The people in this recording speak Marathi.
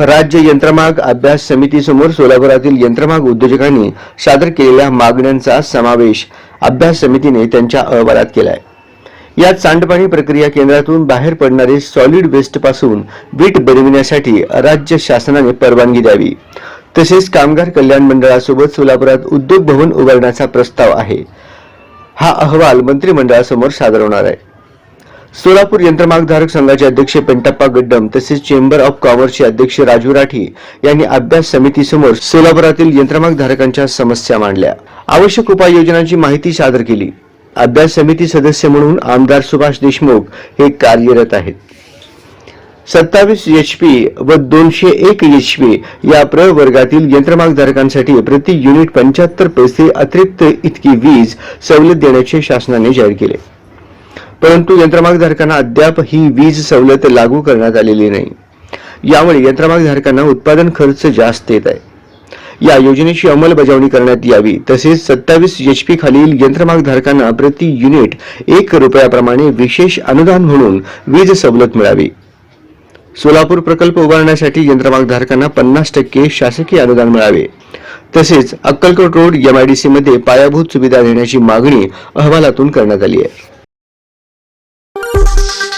राज्य यंत्रमाग अभ्यास समितीसमोर सोलापुरातील यंत्रमाग उद्योजकांनी सादर केलेल्या मागण्यांचा समावेश अभ्यास समितीने त्यांच्या अहवालात केलाय. यात सांडपाणी प्रक्रिया केंद्रातून बाहेर पडणारे सॉलिड वेस्टपासून वीट बनविण्यासाठी राज्य शासनाने परवानगी द्यावी. तसेच कामगार कल्याण मंडळासोबत सोलापुरात उद्योग भवन उभारण्याचा प्रस्ताव आहे. हा अहवाल मंत्रिमंडळासमोर सादर होणार आहे. सोलापूर यंत्रमागधारक संघाचे अध्यक्ष पेंटप्पा गड्डम तसेच चेंबर ऑफ कॉमर्सचे अध्यक्ष राजू राठी यांनी अभ्यास समितीसमोर सोलापुरातील यंत्रमागधारकांच्या समस्या मांडल्या. आवश्यक उपाययोजनांची माहिती सादर केली. अभ्यास समिती सदस्य म्हणून आमदार सुभाष देशमुख हे कार्यरत आहेत. सत्तावीस एच पी व दोनशे एक एच पी या प्रवर्गातील यंत्रमागधारकांसाठी प्रति युनिट पंच्याहत्तर पैसे अतिरिक्त इतकी वीज सवलत देण्याचे शासनाने जाहीर केले. परंतु यंत्रमागधारकांना अद्याप ही वीज सवलत लागू करण्यात आलेली नाही. यामुळे यंत्रमागधारकांना उत्पादन खर्च जास्त येत आहे. या योजनेची अंमलबजावणी करण्यात यावी तसेच सत्तावीस एच पी खालील यंत्रमागधारकांना प्रति युनिट एक रुपयाप्रमाणे विशेष अनुदान म्हणून वीज सवलत मिळावी. सोलापूर प्रकल्प उभारण्यासाठी यंत्रमागधारकांना पन्नास टक्के शासकीय अनुदान मिळावे. तसेच अक्कलकोट रोड एमआयडीसीमध्ये पायाभूत सुविधा देण्याची मागणी अहवालातून करण्यात आली आहे. thank you.